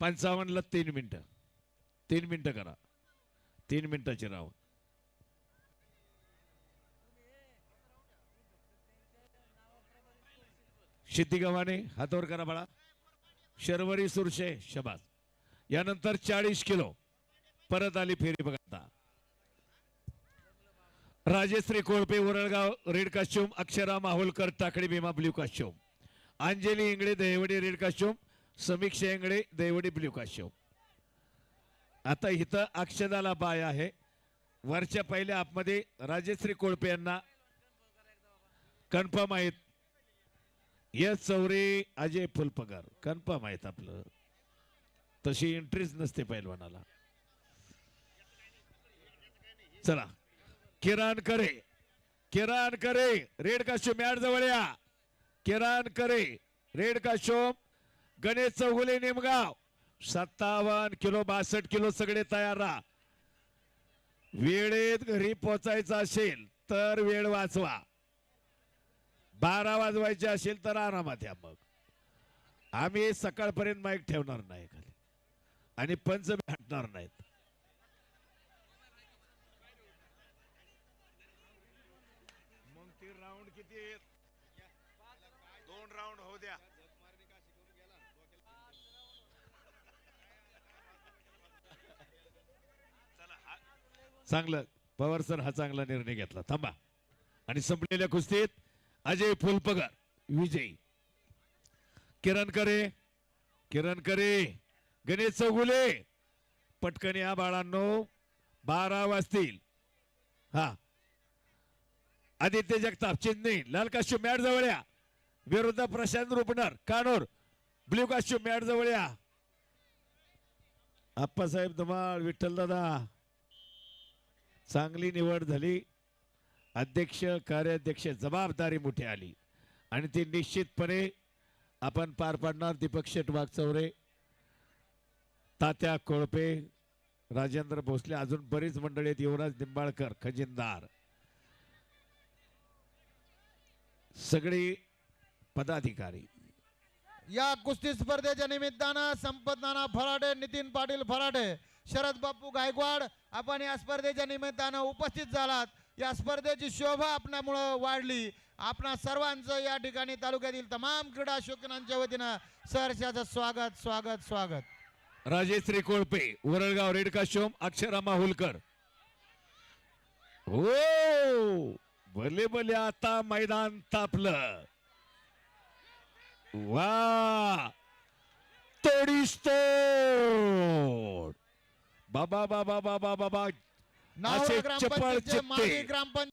पंचावन्नला तीन मिनटं. तीन मिनटं करा. तीन मिनिटाचे राव शिद्दी गव्हाणे हातावर करा बाळा. शर्वरी सुरशे शबाज यानंतर चाळीस किलो. परत आली फेरी बघा आता. Rajeshri Kolpe Varalgaon red costume Akshara Mahulkar Takadi Bhima blue costume Anjali Ingale Dahiwadi red costume Samiksha Yengade Devdi blue costume आता इथं अक्षदाला बाय आहे. वरच्या पहिल्या आपमध्ये राजेश्री कोळपे यांना कन्फर्म आहेत. यस चौरे अजय फुलपगार. कन्फर्म आहेत आपलं. तशी एंट्रीच नसते पैलवानाला. चला. किरण करे किरण करे रेड काश्योम मॅट जवळ या. किरण करे रेड काश्योम गणेश चौगुले निमगाव. सत्तावन्न किलो बासष्ट किलो सगळे तयार राहा. वेळेत घरी पोचायचं असेल तर वेळ वाचवा. बारा वाजवायचे असेल तर आरामात या मग. आम्ही सकाळपर्यंत माईक ठेवणार नाही खाली. आणि पंच बी हटणार नाहीत. मग ते राऊंड किती दोन राऊंड होऊ द्या. चांगलं पवार सर हा चांगला निर्णय घेतला. थांबा. आणि संपलेल्या कुस्तीत अजय फुलपगार विजयी. किरण करे किरण करे गणेश चौगुले. पटकन या बाळांनो बारा वाजतील. हा. आदित्य जगताप चेन्नई लाल काश्यू मॅट जवळ या. विरुद्ध प्रशांत रुपणार कानूर. ब्ल्यू काश्यू मॅट जवळ या. आप्पासाहेब धुमाळ विठ्ठल दादा. चांगली निवड झाली. अध्यक्ष कार्याध्यक्ष जबाबदारी मोठी आली. आणि ती निश्चितपणे आपण पार पाडणार दीपक शेट वाघचौरे तात्या कोळपे राजेंद्र भोसले अजून बरीच मंडळी आहेत. युवराज निंबाळकर खजिनदार. सगळी पदाधिकारी. या कुस्ती स्पर्धेच्या निमित्तानं संपत नाना फराडे नितीन पाटील फराडे शरद बापू गायकवाड आपण या स्पर्धेच्या निमित्तानं उपस्थित झालात. या स्पर्धेची शोभा आपल्यामुळं वाढली. आपणा सर्वांचं या ठिकाणी तालुक्यातील तमाम क्रीडा शौकीनांच्या वतीनं सहर्षाचं स्वागत स्वागत स्वागत. राजेश्री कोळपे वरळगाव रेडका शोम अक्षरा माहुलकर. हो भले भले आता मैदान तापलं. वा तोडीस तोड. బాబా బాబా బాబా బాబా. చెప్పాలి చెప్తే.